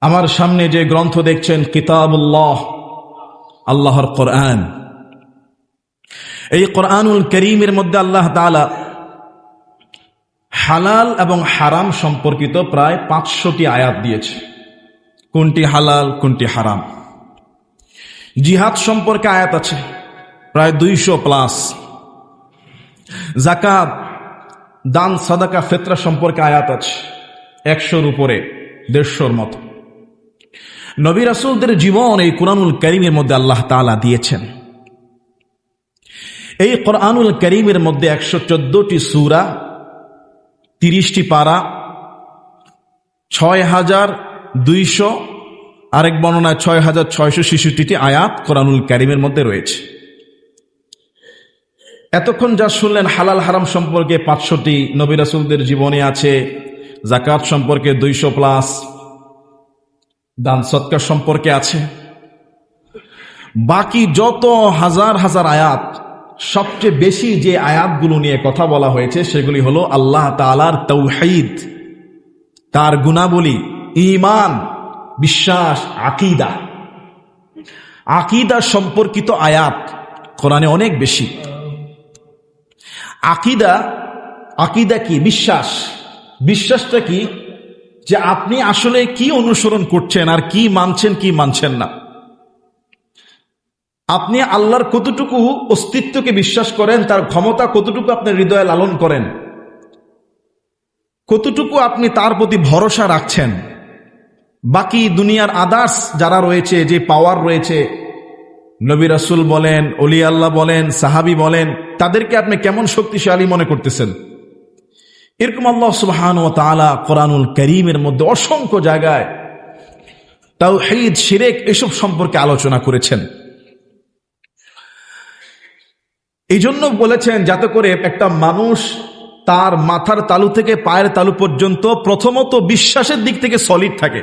আমার সামনে যে গ্রন্থ দেখছেন, কিতাবুল্লাহ, আল্লাহর কোরআন। এই কোরআনুল করিমের মধ্যে আল্লাহ তাআলা হালাল এবং হারাম সম্পর্কিত প্রায় পাঁচশোটি আয়াত দিয়েছে। কোনটি হালাল, কোনটি হারাম। জিহাদ সম্পর্কে আয়াত আছে, প্রায় দুইশো প্লাস। জাকাত দান, সাদাকা, ফেতরা সম্পর্কে আয়াত আছে, একশোর উপরে, দেড়শোর মতো। নবী রাসুলদের জীবন এই কোরআনুল করিমের মধ্যে আল্লাহ তালা দিয়েছেন। এই কোরআনুল করিমের মধ্যে একশো চোদ্দটি সুরা, তিরিশটি পারা, ছয় হাজার দুইশো, আরেক বর্ণনায় ছয় হাজার ছয়শো ছেষট্টিটি আয়াত কোরআনুল করিমের মধ্যে রয়েছে। এতক্ষণ যা শুনলেন হালাল হারাম সম্পর্কে পাঁচশোটি নবী রাসুলদের জীবনে আছে জাকাত সম্পর্কে দুইশো প্লাস দান সৎকার সম্পর্কে আছে। বাকি যত হাজার হাজার আয়াত, সবচেয়ে বেশি যে আয়াতগুলো নিয়ে কথা বলা হয়েছে, সেগুলি হলো আল্লাহ তালার তৌহিদ, তার গুণাবলী ইমান বিশ্বাস, আকিদা। আকিদা সম্পর্কিত আয়াত কোরআনে অনেক বেশি। আকিদা আকিদা কি? বিশ্বাস। বিশ্বাসটা কি? যে আপনি আসলে কি অনুসরণ করছেন আর কি মানছেন কি মানছেন না। আপনি আল্লাহর কতটুকু অস্তিত্বকে বিশ্বাস করেন, তার ক্ষমতা কতটুকু আপনার হৃদয়ে লালন করেন, কতটুকু আপনি তার প্রতি ভরসা রাখছেন। বাকি দুনিয়ার আদার্স যারা রয়েছে, যে পাওয়ার রয়েছে, নবী রাসুল বলেন অলি আল্লাহ বলেন, সাহাবি বলেন, তাদেরকে আপনি কেমন শক্তিশালী মনে করতেছেন? এরকম আল্লাহ সুবহান ও তালা কোরআনুল করিমের মধ্যে অসংখ্য জায়গায় তাও হেদ শিরেক এসব সম্পর্কে আলোচনা করেছেন। এই জন্য বলেছেন, যাতে করে একটা মানুষ তার মাথার তালু থেকে পায়ের তালু পর্যন্ত প্রথমত বিশ্বাসের দিক থেকে সলিড থাকে।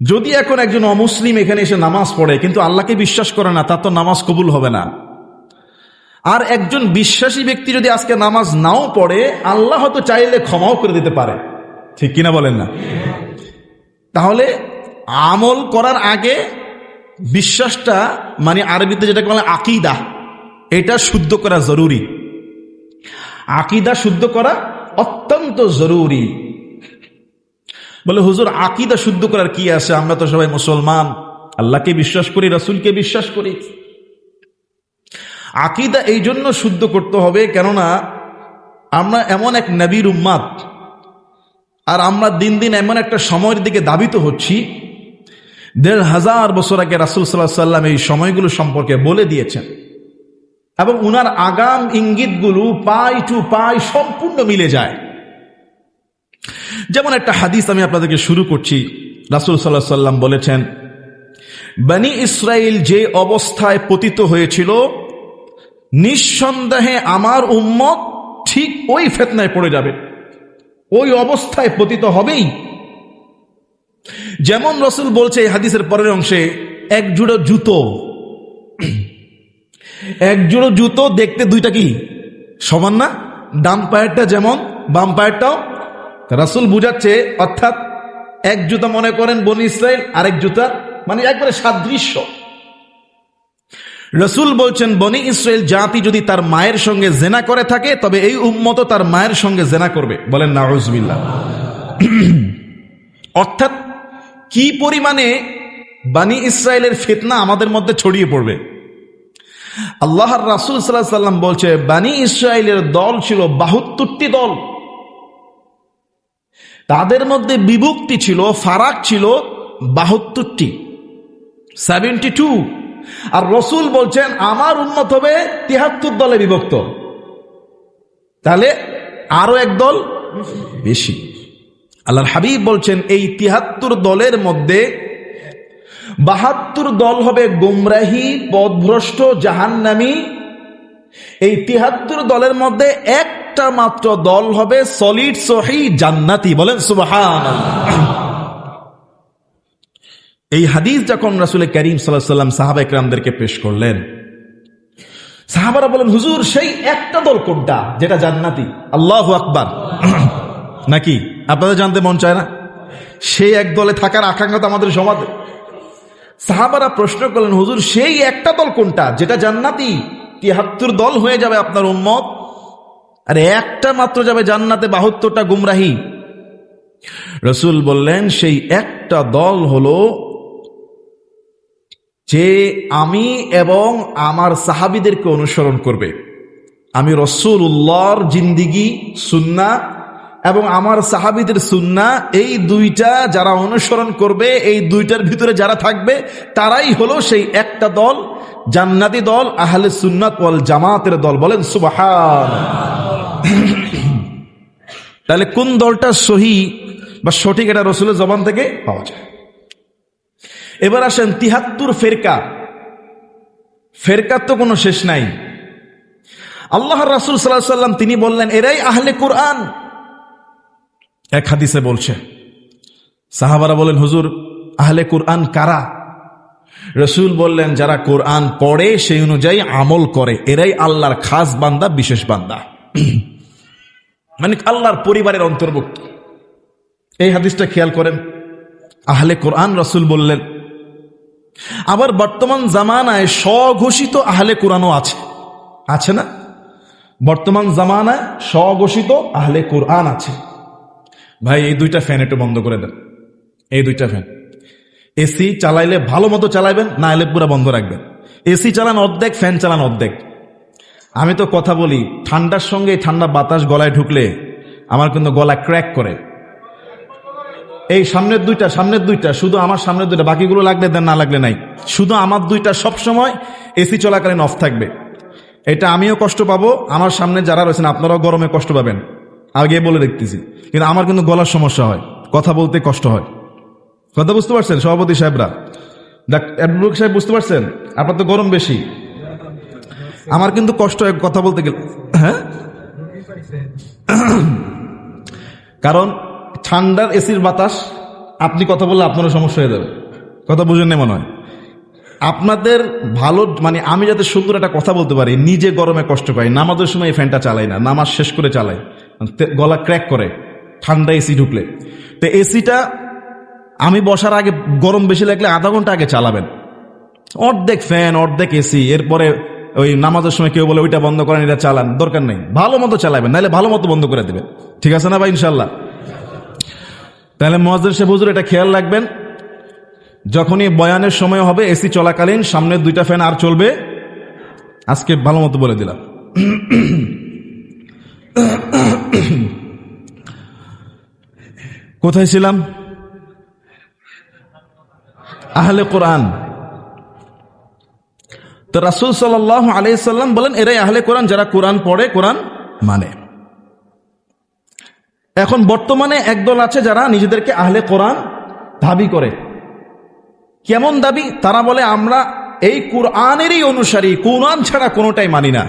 যদি এখন একজন অমুসলিম এখানে এসে নামাজ পড়ে, কিন্তু আল্লাহকে বিশ্বাস করে না, তার তো নামাজ কবুল হবে না। আর একজন বিশ্বাসী ব্যক্তি যদি আজকে নামাজ নাও পড়ে, আল্লাহ হয়তো চাইলে ক্ষমাও করে দিতে পারে। ঠিক কিনা বলেন না? তাহলে আমল করার আগে বিশ্বাসটা মানে আরবিতে যেটাকে বলে আকিদা, এটা শুদ্ধ করা জরুরি। আকিদা শুদ্ধ করা অত্যন্ত জরুরি। বলে, হুজুর, আকিদা শুদ্ধ করার কি আছে? আমরা তো সবাই মুসলমান। আল্লাহকে বিশ্বাস করি, রাসুলকে বিশ্বাস করি। আকিদা এই জন্য শুদ্ধ করতে হবে, কেননা আমরা এমন এক নবীর উম্মাদ, আর আমরা দিন দিন এমন একটা সময়ের দিকে দাবিত হচ্ছি। দেড় হাজার বছর আগে রাসুল সাল্লাহ সাল্লাম এই সময়গুলো সম্পর্কে বলে দিয়েছেন, এবং উনার আগাম ইঙ্গিতগুলো পাই টু পাই সম্পূর্ণ মিলে যায়। যেমন একটা হাদিস আমি আপনাদেরকে শুরু করছি, রাসুল সাল্লাহ সাল্লাম বলেছেন, বানি ইসরায়েল যে অবস্থায় পতিত হয়েছিল নিঃসন্দেহে আমার উম্মত ঠিক ওই ফেতনায় পড়ে যাবে। ওই অবস্থায় পতিত হবেই। যেমন রসুল বলছে এই হাদিসের পরের অংশে, এক জুড়ো জুতো। এক জোড়ো জুতো দেখতে দুইটা কি? সমান না? ডান পায়েরটা যেমন, বাম পায়েরটাও। রাসুল বুঝাচ্ছে, অর্থাৎ এক জুতা মনে করেন বনি ইসরায়েল আরেক জুতা মানে একবারে সাদৃশ্য। রসুল বলছেন, বনি ইসরায়েল জাতি যদি তার মায়ের সঙ্গে জেনা করে থাকে, তবে এই উম্মত তার মায়ের সঙ্গে জেনা করবে। বলেন নাউজবিল্লা অর্থাৎ, কি পরিমাণে বানি ইসরায়েলের ফিতনা আমাদের মধ্যে ছড়িয়ে পড়বে? আল্লাহর রাসুল সাল্লাহ সাল্লাম বলছে, বানি ইসরায়েলের দল ছিল বাহাত্তরটি দল। তাদের মধ্যে বিভক্তি ছিল, ফারাক ছিল বাহাত্তরটি। সেভেন্টি টু আর রসুল বলছেন, আমার উন্নত হবে তিহাত্তর দলে বিভক্ত। তাহলে আরও এক দল বেশি। আল্লাহর হাবিব বলছেন, এই তিহাত্তর দলের মধ্যে বাহাত্তর দল হবে গুমরাহি পদভ্রষ্ট জাহান্নামি। এই তিহাত্তর দলের মধ্যে একটা মাত্র দল হবে সলিড, সহি, জান্নাতি। বলেন সুবাহান এই হাদিস যখন রাসুল করিম সাল্লাম সাহাবা ইকরামদেরকে পেশ করলেন, সাহাবারা বলেন হুজুর, সেই একটা দল কোনটা? যেটা জান্নাতি। আল্লাহ আকবার। নাকি? আপনাদের জানতে মন চায় না? সেই এক দলে থাকার আকাঙ্ক্ষা তো আমাদের সমাজে। সাহাবারা প্রশ্ন করলেন, হুজুর, সেই একটা দল কোনটা? যেটা জান্নাতি। তিয়াত্তর দল হয়ে যাবে আপনার উম্মত। আরে একটা মাত্র যাবে জান্নাতে বাহাত্তরটা গুমরাহি। রসুল বললেন, সেই একটা দল হলো যে আমি এবং আমার সাহাবিদেরকে অনুসরণ করবে। আমি রসুল উল্লাহর জিন্দিগি, সুন্না, এবং আমার সাহাবিদের সুন্না, এই দুইটা যারা অনুসরণ করবে, এই দুইটার ভিতরে যারা থাকবে, তারাই হলো সেই একটা দল, জান্নাতি দল, আহলে সুন্নাত ওয়াল জামাতের দল। বলেন, সুবাহান। তাহলে কোন দলটা সহি বা সঠিক, এটা রসুলের জবান থেকে পাওয়া যায়। এবার আসেন তিহাত্তর ফেরকা। ফেরকার তো কোনো শেষ নাই। আল্লাহ রাসুল সাল্লাহ সাল্লাম তিনি বললেন, এরাই আহলে কোরআন। এক হাদিসে বলছে, সাহাবারা বলেন, হুজুর, আহলে কোরআন কারা? রসুল বললেন, যারা কোরআন পড়ে, সেই অনুযায়ী আমল করে। এরাই আল্লাহর খাস বান্দা, বিশেষ বান্দা। মানে আল্লাহর পরিবারের অন্তর্ভুক্ত। এই হাদিসটা খেয়াল করেন। আহলে কোরআন রসুল বললেন আবার বর্তমান জামানায় স্বঘোষিত আহলে কোরআনও আছে। আছে না? বর্তমান জামানায় স্বঘোষিত আহলে কোরআন আছে। ভাই, এই দুইটা ফ্যান একটু বন্ধ করে দেন। এই দুইটা ফ্যান। এসি চালাইলে ভালো মতো চালাইবেন, না এলে পুরো বন্ধ রাখবেন। এসি চালান অর্ধেক, ফ্যান চালান অর্ধেক। আমি তো কথা বলি, ঠান্ডার সঙ্গে ঠান্ডা বাতাস গলায় ঢুকলে আমার কিন্তু গলা ক্র্যাক করে। এই সামনের দুইটা সামনের দুইটা, শুধু আমার সামনের দুইটা, বাকিগুলো লাগলে দেন, না লাগলে নাই। শুধু আমার দুইটা সব সময় এসি চলাকালীন অফ থাকবে। এটা আমিও কষ্ট পাবো, আমার সামনে যারা রয়েছেন, আপনারাও গরমে কষ্ট পাবেন। আগে বলে দেখতেছি। কিন্তু আমার কিন্তু গলার সমস্যা হয়, কথা বলতে কষ্ট হয়। কথা বুঝতে পারছেন, সভাপতি সাহেবরা? অ্যাডভোকেট সাহেব, বুঝতে পারছেন? আপনার তো গরম বেশি। আমার কিন্তু কষ্ট হয় কথা বলতে গেলে। হ্যাঁ? কারণ ঠান্ডার এসির বাতাস, আপনি কথা বললে আপনারও সমস্যা হয়ে যাবে। কথা বুঝেন মনে হয়। আপনাদের ভালো মানে আমি যাতে সুন্দর একটা কথা বলতে পারি, নিজে গরমে কষ্ট পাই নামাজের সময় এই ফ্যানটা চালাই না, নামাজ শেষ করে চালাই গলা ক্র্যাক করে, ঠান্ডা এসি ঢুকলে। তো এসিটা আমি বসার আগে গরম বেশি লাগলে আধা ঘণ্টা আগে চালাবেন। অর্ধেক ফ্যান, অর্ধেক এসি, এরপরে ওই নামাজের সময় কেউ বলে, ওইটা বন্ধ করেন, এটা চালান। দরকার নেই। ভালো মতো চালাবেন, নাহলে ভালো মতো বন্ধ করে দেবেন। ঠিক আছে না ভাই, ইনশাল্লাহ? তাহলে মহাজের সে হুজুর, এটা খেয়াল রাখবেন। যখনই বয়ানের সময় হবে, এসি চলাকালীন সামনের দুইটা ফ্যান আর চলবে। আজকে ভালো মতো বলে দিলাম। কোথায় ছিলাম? আহলে কোরআন। তো রাসুল সাল্লাহ আলাইসাল্লাম বলেন, এরাই আহলে কোরআন, যারা কোরআন পড়ে, কোরআন মানে। এখন বর্তমানে একদল আছে যারা নিজেদেরকে আহলে কোরআন দাবি করে। কেমন দাবি? তারা বলে, আমরা এই কোরআনেরই অনুসারী, কোরআন ছাড়া কোনোটাই মানি না।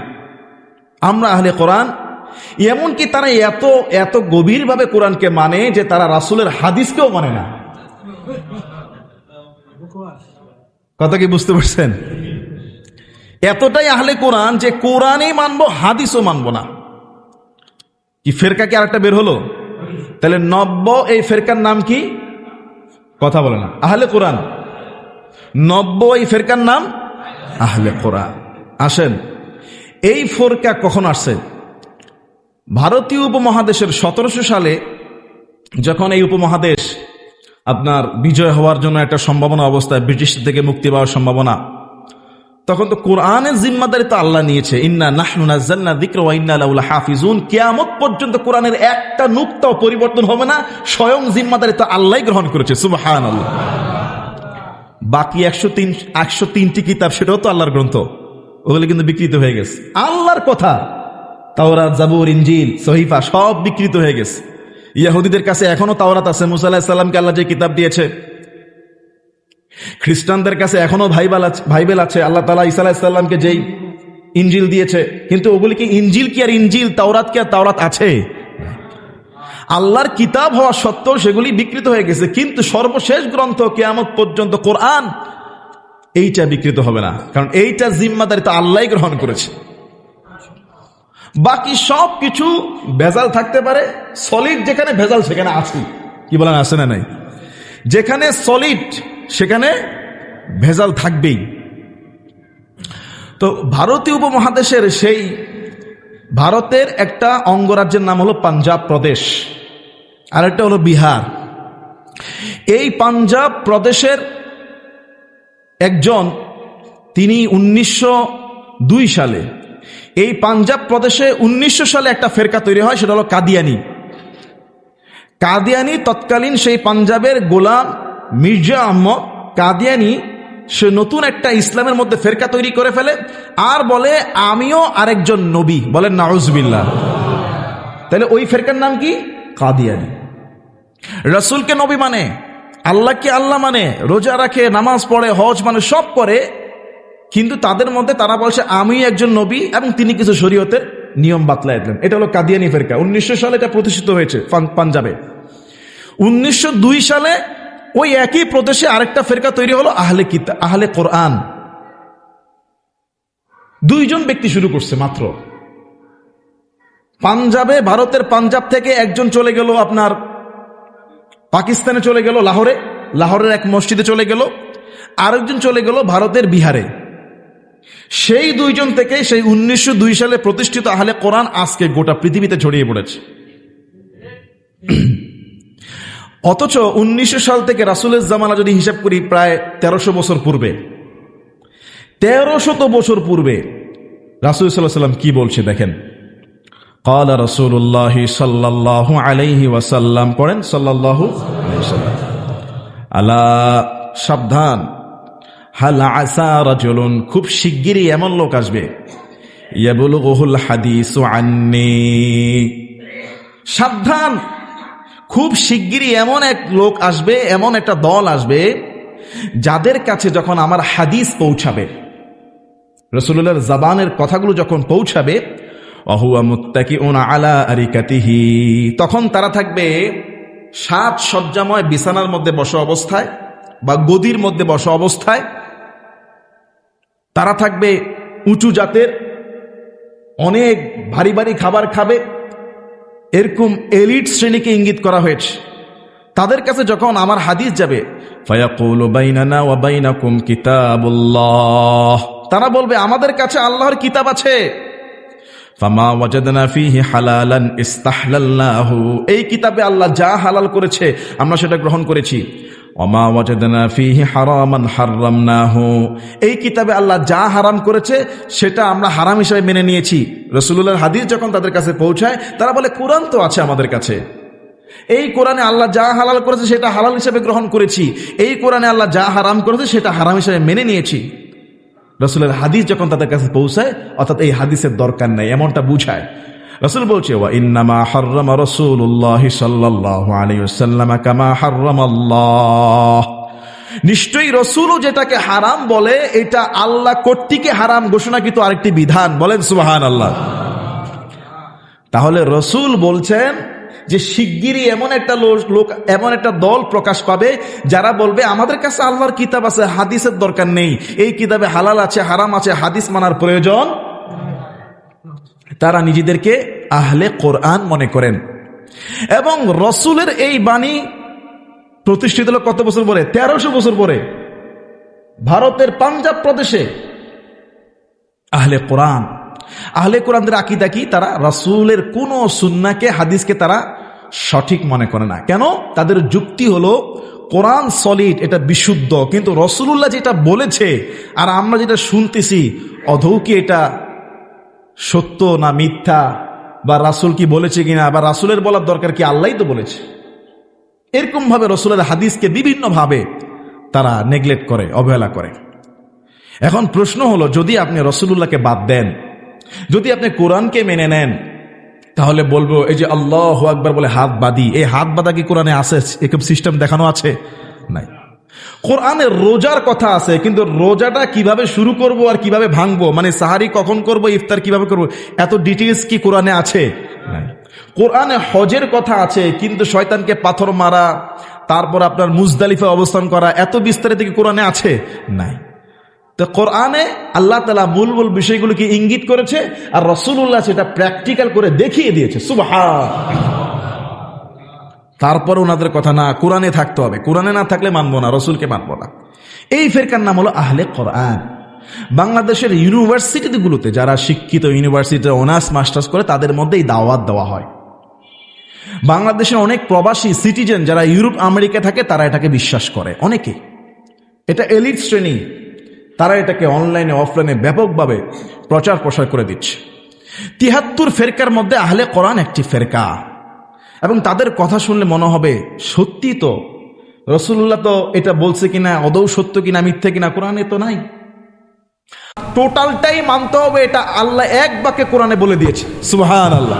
আমরা আহলে কোরআন। এমনকি তারা এত এত গভীরভাবে কোরআনকে মানে যে তারা রাসুলের হাদিসকেও মানে না। কথা কি বুঝতে পারছেন? এতটাই আহলে কোরআন যে কোরআনই মানবো, হাদিসও মানবো না। কি ফেরকা কি আরেকটা বের হলো? তাহলে নব্য এই ফেরকার নাম কি? কথা বলে না। আহলে কোরআন। নব্য এই ফেরকার নাম আহলে কোরআন। আসেন, এই ফোরকা কখন আসছে? ভারতীয় উপমহাদেশের সতেরোশো সালে যখন এই উপমহাদেশ আপনার বিজয় হওয়ার জন্য একটা সম্ভাবনা অবস্থায় ব্রিটিশ থেকে মুক্তি পাওয়ার সম্ভাবনা তখন তো কোরআনের জিম্মাদারি তো আল্লাহ নিয়েছে। ইন্না নাহনু নাযালনা যিকরা ওয়া ইন্না লাহু লাহাফিজুন কিয়ামত পর্যন্ত কোরআনের একটা নুক্তাও পরিবর্তন হবে না, স্বয়ং জিম্মাদারি তো আল্লাহই গ্রহণ করেছে। সুবহানাল্লাহ। বাকি একশো তিন একশো তিনটি কিতাব, সেটাও তো আল্লাহর গ্রন্থ। ওগুলো কিন্তু বিকৃত হয়ে গেছে। আল্লাহর কথা, তাওরাত, জাবুর ইঞ্জিল সহিফা সব বিকৃত হয়ে গেছে। ইয়াহুদিদের কাছে এখনও তাওরাত আছে। মুসা আলাহিস সাল্লামকে আল্লাহ যে কিতাব দিয়েছে খ্রিস্টানদের কাছে এখনও ভাইবেল আছে ভাইবেল আছে। আল্লাহ তালা ইসা যেই ইঞ্জিল দিয়েছে, কিন্তু ওগুলি কি ইঞ্জিল কি আর ইঞ্জিল, তাওরাত কি আর তাওরাত আছে? আল্লাহর কিতাব হওয়া সত্ত্বেও সেগুলি বিকৃত হয়ে গেছে, কিন্তু সর্বশেষ গ্রন্থ কেয়ামত পর্যন্ত কোরআন এইটা বিকৃত হবে না, কারণ এইটা জিম্মাদারি তো আল্লাহ গ্রহণ করেছে। বাকি সব কিছু ভেজাল থাকতে পারে সলিড যেখানে ভেজাল সেখানে আছে। কি বলেন আসে না নাই? যেখানে সলিড সেখানে ভেজাল থাকবেই। তো ভারতীয় উপমহাদেশের সেই ভারতের একটা অঙ্গরাজ্যের নাম হলো পাঞ্জাব প্রদেশ, আর একটা হলো বিহার। এই পাঞ্জাব প্রদেশের একজন, তিনি উনিশশো দুই সালে, এই পাঞ্জাব প্রদেশে উনিশশো সালে একটা ফেরকা তৈরি হয়, সেটা হলো কাদিয়ানি। কাদিয়ানি তৎকালীন সেই পাঞ্জাবের গোলাম মির্জা আহমদ কাদিয়ানি, সে নতুন একটা ইসলামের মধ্যে ফেরকা তৈরি করে ফেলে আর বলে, আমিও আরেকজন নবী। বলেন নাউজবিল্লা তাহলে ওই ফেরকার নাম কি? কাদিয়ানি। রসুলকে নবী মানে আল্লাহকে আল্লাহ মানে রোজা রাখে, নামাজ পড়ে, হজ মানে সব করে। কিন্তু তাদের মধ্যে তারা বলছে, আমি একজন নবী এবং তিনি কিছু শরীয়তের নিয়ম বাতলাই দিলেন। এটা হলো কাদিয়ানি ফেরকা। উনিশশো সালে এটা প্রতিষ্ঠিত হয়েছে পাঞ্জাবে। উনিশশো দুই সালে ওই একই প্রদেশে আরেকটা ফেরকা তৈরি হলো আহলে কিতা, আহলে কোরআন। দুইজন ব্যক্তি শুরু করছে মাত্র। পাঞ্জাবে, ভারতের পাঞ্জাব থেকে একজন চলে গেল আপনার, পাকিস্তানে চলে গেল লাহোরে, লাহোরের এক মসজিদে চলে গেল। আরেকজন চলে গেল ভারতের বিহারে। সেই দুইজন থেকে সেই উনিশশো দুই সালে প্রতিষ্ঠিত আহলে কোরআন আজকে গোটা পৃথিবীতে ছড়িয়ে পড়েছে। অথচ উনিশশো সাল থেকে রাসুলের জামানা যদি হিসাব করি প্রায় তেরোশো বছর পূর্বে। তেরোশত বছর পূর্বে রাসুল সাল্লাম কি বলছে দেখেন? কালা রসুল্লাহ সাল্লাহ আলাইহি ওয়াসাল্লাম পড়েন সাল্লাহ আলা সাবধান, হাল আসা রাজলুন, খুব শিগগিরই এমন লোক আসবে। ইয়াবুল হাদিস আন্নি। সাবধান! খুব শিগগিরই এমন এক লোক আসবে, এমন একটা দল আসবে, যাদের কাছে যখন আমার হাদিস পৌঁছাবে রসুল্লাহর জবানের কথাগুলো যখন পৌঁছাবে আলা আরিকাতিহি, তখন তারা থাকবে সাত সজ্জাময় বিছানার মধ্যে বসা অবস্থায় বা গদির মধ্যে বসা অবস্থায়। তারা থাকবে উঁচু জাতের, অনেক ভারী ভারী খাবার খাবে এরকম এলিট শ্রেণীকে ইঙ্গিত করা হয়েছে। তাদের কাছে যখন আমার হাদিস যাবে তারা বলবে আমাদের কাছে আল্লাহর কিতাব আছে। এই কিতাবে আল্লাহ যা হালাল করেছে আমরা সেটা গ্রহণ করেছি। ওমা ওয়াজাদনা ফিহি হারামান হাররামনাহু। এই কিতাবে আল্লাহ যা হারাম করেছে, সেটা আমরা হারাম হিসেবে মেনে নিয়েছি। রসুলুল্লাহর হাদিস যখন তাদের কাছে পৌঁছায়, তারা বলে, কোরআন তো আছে আমাদের কাছে। এই কোরআনে আল্লাহ যা হালাল করেছে, সেটা হালাল হিসেবে গ্রহণ করেছি। এই কোরআনে আল্লাহ যা হারাম করেছে, সেটা হারাম হিসেবে মেনে নিয়েছি। রসুলের হাদিস যখন তাদের কাছে পৌঁছায়, অর্থাৎ এই হাদিসের দরকার নেই, এমনটা বুঝায়। রসুল বলছে, ওয়া ইন্নামা হাররামা রাসূলুল্লাহ সাল্লাল্লাহু আলাইহি ওয়াসাল্লাম কামা হাররামাল্লাহ। নিশ্চয়ই রসুলও যেটাকে হারাম বলে, এটা আল্লাহ কর্তৃকে হারাম ঘোষণাকৃত আরেকটি বিধান। বলেন সুবহান আল্লাহ তাহলে রসুল বলছেন যে শিগগিরই এমন একটা লোক, এমন একটা দল প্রকাশ পাবে যারা বলবে, আমাদের কাছে আল্লাহর কিতাব আছে, হাদিসের দরকার নেই। এই কিতাবে হালাল আছে, হারাম আছে, হাদিস মানার প্রয়োজন তারা নিজেদেরকে আহলে কোরআন মনে করেন। এবং রসুলের এই বাণী প্রতিষ্ঠিত হলো কত বছর পরে? তেরোশো বছর পরে। ভারতের পাঞ্জাব প্রদেশে আহলে কোরআন। আহলে কোরআনদের আকিদা কি? তারা রাসূলের কোন সুন্নাকে হাদিসকে তারা সঠিক মনে করে না। কেন? তাদের যুক্তি হলো, কোরআন সলিড, এটা বিশুদ্ধ। কিন্তু রসুল্লাহ যেটা বলেছে, আর আমরা যেটা শুনতেছি, অধৌ কি এটা সত্য না মিথ্যা? বা রাসূল কি বলেছে কিনা? বা রাসূলের বলার দরকার কি? আল্লাহ তো বলেছে। এরকম ভাবে রসুলের হাদিসকে বিভিন্ন ভাবে তারা নেগলেক্ট করে, অবহেলা করে। এখন প্রশ্ন হলো, যদি আপনি রসুল্লাহকে বাদ দেন, যদি আপনি কোরআনকে মেনে নেন, তাহলে বলব, এই যে আল্লাহ আকবার বলে হাত বাদি এই হাত বাদা কি কোরআনে আছে? এরকম সিস্টেম দেখানো আছে? নাই। কোরআনে রোজার কথা আছে, কিন্তু রোজাটা কীভাবে শুরু করব আর কীভাবে ভাঙবো? মানে সাহারি কখন করব, ইফতার কীভাবে করব? এত ডিটেলস কি কোরআনে আছে? কোরআনে হজের কথা আছে, কিন্তু শয়তানকে পাথর মারা, তারপর আপনার মুজদালিফে অবস্থান করা, এত বিস্তারিত কি কোরআনে আছে? নাই। তো কোরআনে আল্লাহ তালা মূল মূল বিষয়গুলোকে ইঙ্গিত করেছে, আর রসুল্লাহ সেটা প্র্যাকটিক্যাল করে দেখিয়ে দিয়েছে। সুবাহ তারপর ওনাদের কথা না, কোরআনে থাকতে হবে। কোরআনে না থাকলে মানবো না, রসুলকে মানবো না। এই ফেরকার নাম হলো আহলে কোরআন। বাংলাদেশের ইউনিভার্সিটিগুলোতে যারা শিক্ষিত, ইউনিভার্সিটিতে অনার্স, মাস্টার্স করে, তাদের মধ্যে এই দাওয়াত দেওয়া হয়। বাংলাদেশের অনেক প্রবাসী সিটিজেন যারা ইউরোপ, আমেরিকা থাকে, তারা এটাকে বিশ্বাস করে। অনেকে এটা এলিট শ্রেণি। তারা এটাকে অনলাইনে, অফলাইনে ব্যাপকভাবে প্রচার প্রসার করে দিচ্ছে। তিহাত্তর ফেরকার মধ্যে আহলে কোরআন একটি ফেরকা। এবং তাদের কথা শুনলে মনে হবে সত্যি তো রসুল্লাহ তো এটা বলছে কিনা, অদৌ সত্য কিনা, মিথ্যে কিনা, কোরআনে তো নাই। টোটালটাই মানতে হবে, এটা আল্লাহ এক বাক্যে কোরআনে বলে দিয়েছে। সুবহান আল্লাহ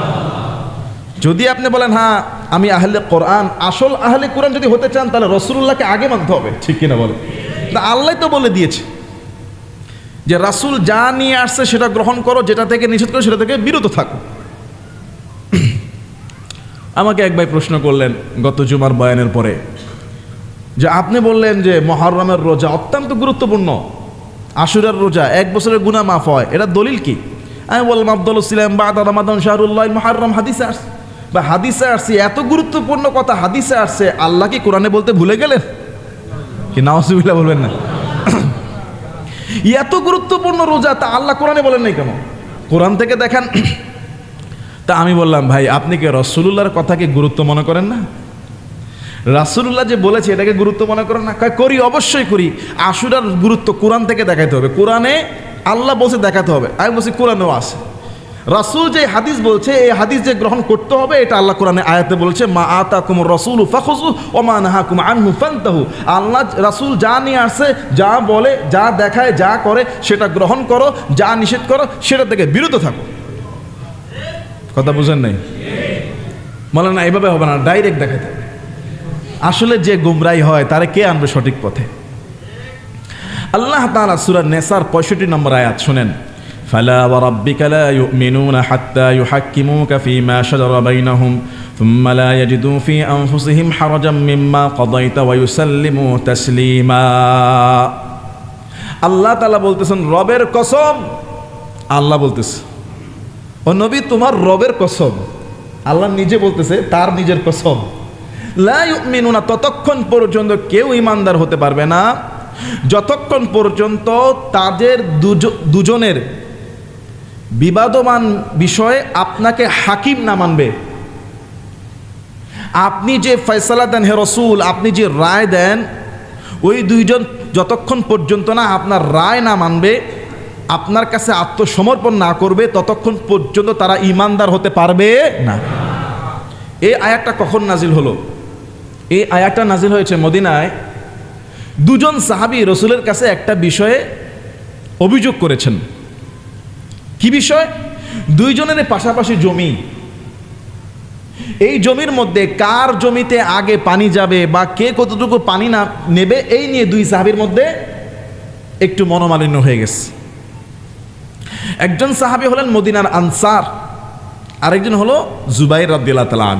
যদি আপনি বলেন হ্যাঁ আমি আহলে কোরআন, আসল আহলে কোরআন যদি হতে চান, তাহলে রসুল্লাহকে আগে মানতে হবে। ঠিক কিনা বলে না আল্লাহ তো বলে দিয়েছে যে, রাসুল যা নিয়ে আসছে, সেটা গ্রহণ করো, যেটা থেকে নিষেধ করো, সেটা থেকে বিরত থাকো। আমাকে এক ভাই প্রশ্ন করলেন গত জুমার বয়ানের পরে যে আপনি বললেন যে মহরমের রোজা অত্যন্ত গুরুত্বপূর্ণ। আশুরার রোজা এক বছরের গুণা মাফ হয়। এটা দলিল কি? আমি বললাম আব্দুল ইসলাম বা রমাদান শাহরুল্লাহ মহারম হাদিসে আস বা হাদিসে আসছে, এত গুরুত্বপূর্ণ কথা হাদিসে আসছে, আল্লাহ কি কোরআনে বলতে ভুলে গেলেন? কি নাওসুবিল্লাহ বলবেন না? এত গুরুত্বপূর্ণ রোজা তা আল্লাহ কোরআনে বলেন নাই কেন? কোরআন থেকে দেখান তা আমি বললাম, ভাই, আপনি কি রসুল্লাহর কথাকে গুরুত্ব মনে করেন না? রাসুল্লাহ যে বলেছে এটাকে গুরুত্ব মনে করেন না করি, অবশ্যই করি। আশুরার গুরুত্ব কোরআন থেকে দেখাতে হবে। কোরআনে আল্লাহ বলছে দেখাতে হবে। আমি বলছি, কোরআনেও আছে। রাসুল যে হাদিস বলছে, এই হাদিস যে গ্রহণ করতে হবে, এটা আল্লাহ কোরআনে আয়াতে বলছে, মা আতা কুম রসুল ফাখুজু ও মা নাহা কুম আনহু ফান্তাহু। আল্লাহ, রাসুল যা নিয়ে আসে যা বলে, যা দেখায়, যা করে, সেটা গ্রহণ করো, যা নিষেধ করো, সেটা থেকে বিরত থাকো। কথা বুঝেন নাই বলে না এভাবে হবে না ডাইরেক্ট দেখাতে হবে আসলে যে গুমরাই হয় তারে কে আনবে সঠিক পথে আল্লাহ তাআলা সূরা নেসার 65 নম্বর আয়াত শুনেন فلا وربك لا يؤمنون حتى يحكموك فيما شجر بينهم ثم لا يجدوا في أنفسهم حرجا مما قضيت ويسلموا تسليما আল্লাহ তাআলা বলতেছেন রবের কসম আল্লাহ বলতেছে ও নবী, তোমার রবের কসম। আল্লাহ নিজে বলতেছে, তার নিজের কসম। লা ইউমিনুনা, ততক্ষণ পর্যন্ত কেউ ইমানদার হতে পারবে না। যতক্ষণ পর্যন্ত তাদের দুজ- দুজনের বিবাদমান বিষয়ে আপনাকে হাকিম না মানবে। আপনি যে ফয়সালা দেন হে রসুল, আপনি যে রায় দেন, ওই দুইজন যতক্ষণ পর্যন্ত না আপনার রায় না মানবে আপনার কাছে আত্মসমর্পণ না করবে, ততক্ষণ পর্যন্ত তারা ইমানদার হতে পারবে না। এই আয়াতটা কখন নাজিল হলো? এই আয়াতটা নাজিল হয়েছে মদিনায়। দুজন সাহাবি রসুলের কাছে একটা বিষয়ে অভিযোগ করেছেন। কি বিষয়? দুইজনের পাশাপাশি জমি। এই জমির মধ্যে কার জমিতে আগে পানি যাবে বা কে কতটুকু পানি না নেবে, এই নিয়ে দুই সাহাবির মধ্যে একটু মনোমালিন্য হয়ে গেছে। একজন সাহাবি হলেন মদিনার আনসার, আরেকজন হলো জুবাইর রাদ্দিল্লা তালান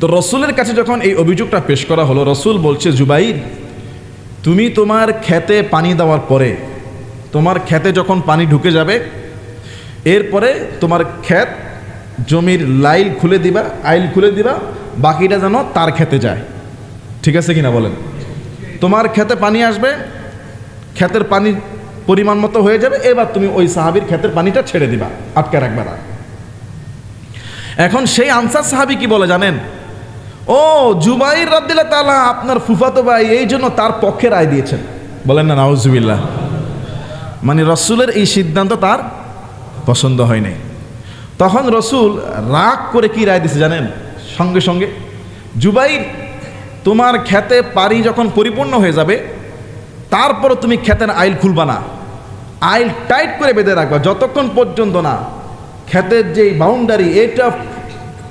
তো রসুলের কাছে যখন এই অভিযোগটা পেশ করা হলো, রসুল বলছে, জুবাইর, তুমি তোমার খেতে পানি দেওয়ার পরে, তোমার খেতে যখন পানি ঢুকে যাবে, এরপরে তোমার ক্ষেত জমির লাইল খুলে দিবা, আইল খুলে দিবা, বাকিটা যেন তার খেতে যায়। ঠিক আছে কিনা বলেন? তোমার খেতে পানি আসবে ক্ষেতের পানি পরিমাণ মতো হয়ে যাবে, এবার তুমি ওই সাহাবির ক্ষেতের পানিটা ছেড়ে দিবা, আটকে রাখবে এখন সেই আনসার সাহাবি কি বলে জানেন? ও, জুবাইর রাদ্দিল্লা তালা আপনার ফুফাতো ভাই এই জন্য তার পক্ষে রায় দিয়েছেন। বলেন না, নাউজুবিল্লাহ। মানে রসুলের এই সিদ্ধান্ত তার পছন্দ হয়নি। তখন রসুল রাগ করে কি রায় দিছে জানেন? সঙ্গে সঙ্গে, জুবাইর, তোমার খেতে পারি যখন পরিপূর্ণ হয়ে যাবে তারপর তুমি খেতের আইল খুলবা না। আইল টাইট করে বেঁধে রাখবা, যতক্ষণ পর্যন্ত না ক্ষেতের যেই বাউন্ডারি এটা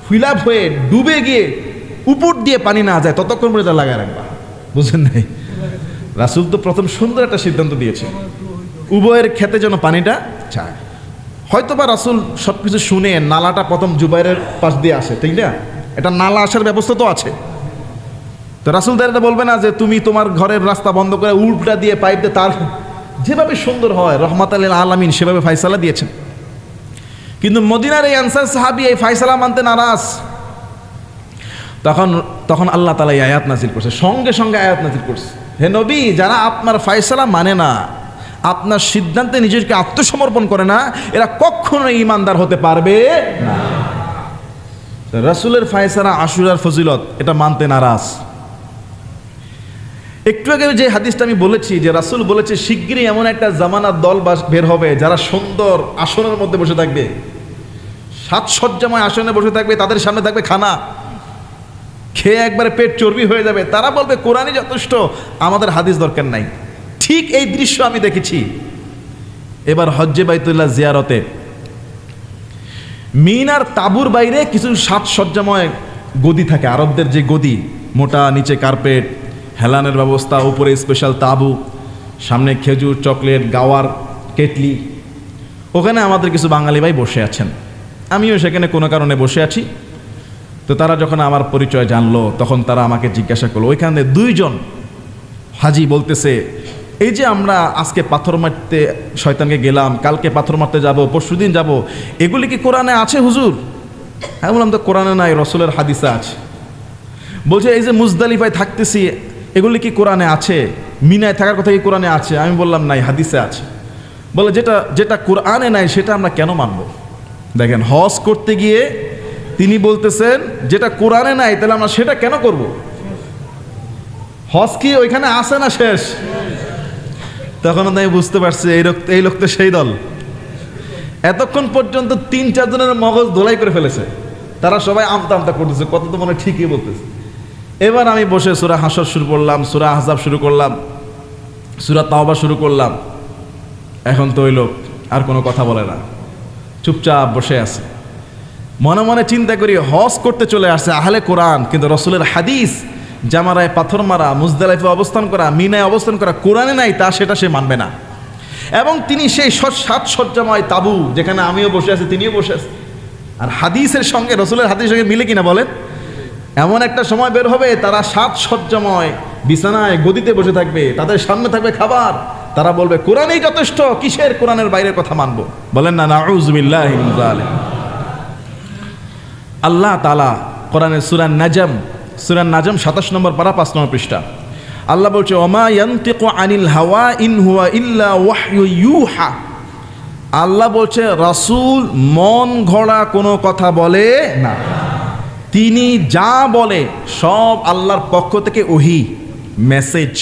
ফিল আপ হয়ে ডুবে গিয়ে উপর দিয়ে পানি না যায়, ততক্ষণ পর্যন্ত লাগায় রাখবা। বুঝেন নাই? রাসুল তো প্রথম সুন্দর একটা সিদ্ধান্ত দিয়েছে। উভয়ের খেতে যেন পানিটা চায় হয়তো বা রাসুল সব কিছু শুনে নালাটা প্রথম জুবাইরের পাশ দিয়ে আসে, ঠিক না? এটা নালা আসার ব্যবস্থা তো আছে। তো রাসুল এটা বলবে না যে, তুমি তোমার ঘরের রাস্তা বন্ধ করে উল্টা দিয়ে পাইপ দিয়ে তার যেভাবে সুন্দর হয়, রহমাত আলী আলামিন সেভাবে ফাইসালা দিয়েছেন। কিন্তু মদিনার এই আনসার সাহাবি এই ফাইসালা মানতে নারাজ। তখন তখন আল্লাহ তালা এই আয়াত নাজির করছে, সঙ্গে সঙ্গে আয়াত নাজির করছে। হে নবী, যারা আপনার ফায়সালা মানে না, আপনার সিদ্ধান্তে নিজেকে আত্মসমর্পণ করে না, এরা কখনো ইমানদার হতে পারবে না। রাসুলের ফায়সালা আশুরার ফজিলত, এটা মানতে নারাজ। একটু আগে যে হাদিসটা আমি বলেছি, যে রাসুল বলেছে, শিগগিরই এমন একটা জামানার দল বের হবে যারা সুন্দর আসনের মধ্যে বসে থাকবে। সাজসজ্জাময় আসনে বসে থাকবে, তাদের সামনে থাকবে খানা। খেয়ে একবারে পেট চর্বি হয়ে যাবে। তারা বলবে, কোরআনই যথেষ্ট, আমাদের হাদিস দরকার নাই। ঠিক এই দৃশ্য আমি দেখেছি। এবার হজ্জে বাইতুল্লাহ জিয়ারতে। মিনার তাবুর বাইরে কিছু সাজসজ্জাময় গদি থাকে, আরবদের যে গদি, মোটা, নিচে কার্পেট হেলানের ব্যবস্থা, উপরে স্পেশাল তাবু, সামনে খেজুর, চকলেট, গাওয়ার কেটলি। ওখানে আমাদের কিছু বাঙালি ভাই বসে আছেন। আমিও সেখানে কোনো কারণে বসে আছি। তো তারা যখন আমার পরিচয় জানলো, তখন তারা আমাকে জিজ্ঞাসা করল, ওইখানে দুইজন হাজি বলতেছে, এই যে আমরা আজকে পাথর মারতে শয়তানকে গেলাম, কালকে পাথর মারতে যাব পরশুদিন যাব, এগুলি কি কোরআনে আছে হুজুর? হ্যাঁ বললাম, তো কোরআনে নাই, রসুলের হাদিসা আছে। বলছে, এই যে মুজদালিফায় থাকতেছি এগুলি কি কোরআনে আছে? মিনায় থাকার কথা কি কোরআনে আছে? আমি বললাম, নাই, হাদিসে আছে। বলে, যেটা যেটা কোরআনে নাই, সেটা আমরা কেন মানব? দেখেন, হজ করতে গিয়ে তিনি বলতেছেন, যেটা কোরআনে নাই, তাহলে আমরা সেটা কেন করব? হজ কি ওইখানে আসে না শেষ? তখন আমি বুঝতে পারছি, এই লোক এই লোক তো সেই দল। এতক্ষণ পর্যন্ত তিন চারজনের মগজ ধোলাই করে ফেলেছে। তারা সবাই আমতা আমতা করতেছে কত তো মনে ঠিকই বলতেছে। এবার আমি বসে সুরা হাসর শুরু করলাম, সুরা হাসাব শুরু করলাম, সুরা তাওবা শুরু করলাম। এখন তো ওই লোক আর কোনো কথা বলে না। চুপচাপ বসে আছে। মনে মনে চিন্তা করি হজ করতে চলে আসছে আহলে কোরআন, কিন্তু রসুলের হাদিস, জামারায় পাথর মারা, মুজদালাইফে অবস্থান করা, মিনায় অবস্থান করা, কোরআনে নাই, তা সেটা সে মানবে না। এবং তিনি সেই সাজসজ্জাময় তাবু, যেখানে আমিও বসে আছি, তিনিও বসে আছেন আর হাদিসের সঙ্গে, রসুলের হাদিসের সঙ্গে মিলে কিনা বলেন? এমন একটা সময় বের হবে, তারা সাজসজ্জাময় বিছানায় গদিতে বসে থাকবে, তাদের সামনে থাকবে খাবার। তারা বলবে, কোরআনই যথেষ্ট, কিসের কোরআনের বাইরের কথা মানবো? বলেন, না নাউজুবিল্লাহ আল্লাহ তালা কোরআনের সুরান নাজম সুরান নাজম সাতাশ নম্বর পারা পাঁচ নম্বর পৃষ্ঠা। আল্লাহ বলছে, ওমা আনিল হাওয়া ইন হুয়া ইল্লা ওয়াহয়ু ইউহা। আল্লাহ বলছে, রাসূল মন ঘোড়া কোনো কথা বলে না। তিনি যা বলে সব আল্লাহর পক্ষ থেকে ওহি মেসেজ